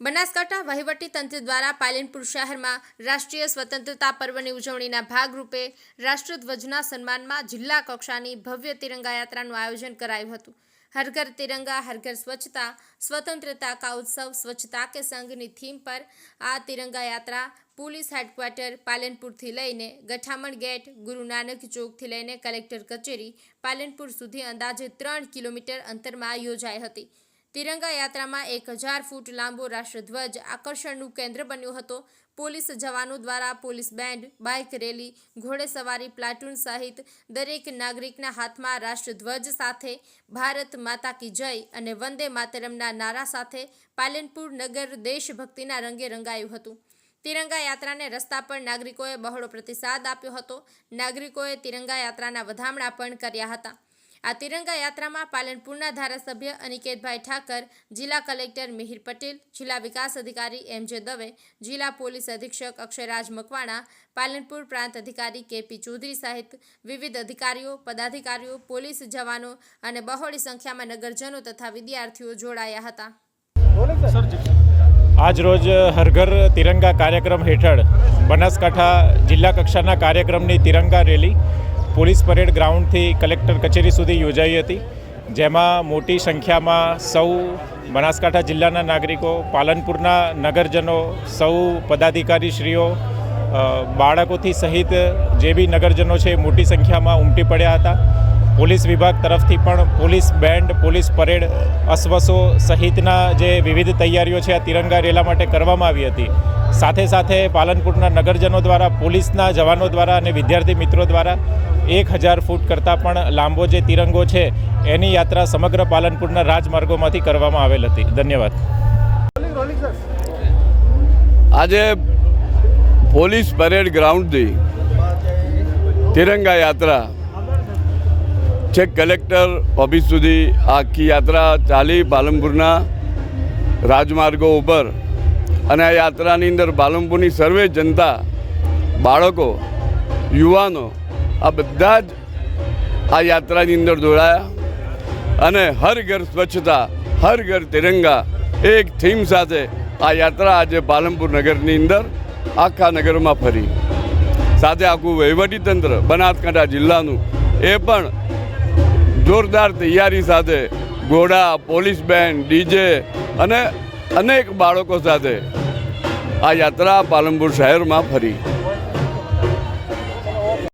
બનાસકાંઠા વહીવટી તંત્ર દ્વારા પાલનપુર શહેરમાં રાષ્ટ્રીય સ્વતંત્રતા પર્વની ઉજવણીના ભાગરૂપે રાષ્ટ્રધ્વજના સન્માનમાં જિલ્લા કક્ષાની ભવ્ય તિરંગા યાત્રાનું આયોજન કરાયું હતું. હર ઘર તિરંગા, હર ઘર સ્વચ્છતા, સ્વતંત્રતા કા ઉત્સવ, સ્વચ્છતા કે સંઘની થીમ પર આ તિરંગા યાત્રા પોલીસ હેડક્વાર્ટર પાલનપુરથી લઈને ગઠામણ ગેટ, ગુરુ નાનક ચોકથી લઈને કલેક્ટર કચેરી પાલનપુર સુધી અંદાજે ત્રણ કિલોમીટર અંતરમાં યોજાઈ હતી. તિરંગા યાત્રામાં એક હજાર ફૂટ લાંબો રાષ્ટ્રધ્વજ આકર્ષણનું કેન્દ્ર બન્યો હતો. પોલીસ જવાનો દ્વારા પોલીસ બેન્ડ, બાઇક રેલી ઘોડેસવારી પ્લાટૂન સહિત દરેક નાગરિકના હાથમાં રાષ્ટ્રધ્વજ સાથે ભારત માતા કી જય અને વંદે માતરમના નારા સાથે પાલનપુર નગર દેશભક્તિના રંગે રંગાયું હતું. તિરંગા યાત્રાને રસ્તા પર નાગરિકોએ બહોળો પ્રતિસાદ આપ્યો હતો. નાગરિકોએ તિરંગા યાત્રાના વધામણા પણ કર્યા હતા. આ તિરંગા યાત્રામાં પાલનપુરના ધારાસભ્ય અનિકેતભાઈ ઠાકર, જિલ્લા કલેક્ટર મિહિર પટેલ, જિલ્લા વિકાસ અધિકારી એમ જે દવે, જિલ્લા પોલીસ અધિક્ષક અક્ષયરાજ મકવાણા, પાલનપુર પ્રાંત અધિકારી કેપી ચૌધરી સહિત વિવિધ અધિકારીઓ, પદાધિકારીઓ, પોલીસ જવાનો અને બહોળી સંખ્યામાં નગરજનો તથા વિદ્યાર્થીઓ જોડાયા હતા. આજરોજ હરઘર તિરંગા કાર્યક્રમ હેઠળ બનાસકાંઠા જિલ્લા કક્ષાના કાર્યક્રમની તિરંગા રેલી પોલીસ પરેડ ગ્રાઉન્ડથી કલેક્ટર કચેરી સુધી યોજાઈ હતી, જેમાં મોટી સંખ્યામાં સૌ બનાસકાંઠા જિલ્લાના નાગરિકો, પાલનપુરના નગરજનો, સૌ પદાધિકારીશ્રીઓ બાળકોથી સહિત જે બી નગરજનો છે મોટી સંખ્યામાં ઉમટી પડ્યા હતા. પોલીસ વિભાગ તરફથી પણ પોલીસ બેન્ડ, પોલીસ પરેડ અશ્વસો સહિતના જે વિવિધ તૈયારીઓ છે આ તિરંગા રેલા માટે કરવામાં આવી હતી. સાથે સાથે પાલનપુરના નગરજનો દ્વારા, પોલીસના જવાનો દ્વારા અને વિદ્યાર્થી મિત્રો દ્વારા એક હજાર ફૂટ કરતાં પણ લાંબો જે તિરંગો છે, એની યાત્રા સમગ્ર પાલનપુરના રાજમાર્ગોમાંથી કરવામાં આવેલ હતી. ધન્યવાદ. આજે પોલીસ પરેડ ગ્રાઉન્ડથી તિરંગા યાત્રા છેક કલેક્ટર ઓફિસ સુધી આખી યાત્રા ચાલી પાલનપુરના રાજમાર્ગો ઉપર અને આ યાત્રાની અંદર પાલનપુરની સર્વે જનતા, બાળકો, યુવાનો, આ બધા જ આ યાત્રાની અંદર જોડાયા અને હર ઘર સ્વચ્છતા, હર ઘર તિરંગા, એક થીમ સાથે આ યાત્રા આજે પાલનપુર નગરની અંદર, આખા નગરમાં ફરી. સાથે આખું વહીવટીતંત્ર, બનાસકાંઠા જિલ્લાનું, એ પણ જોરદાર તૈયારી સાથે ઘોડા પોલીસ બેન્ડ, ડીજે અને અનેક બાળકો સાથે આ યાત્રા પાલનપુર શહેરમાં ફરી.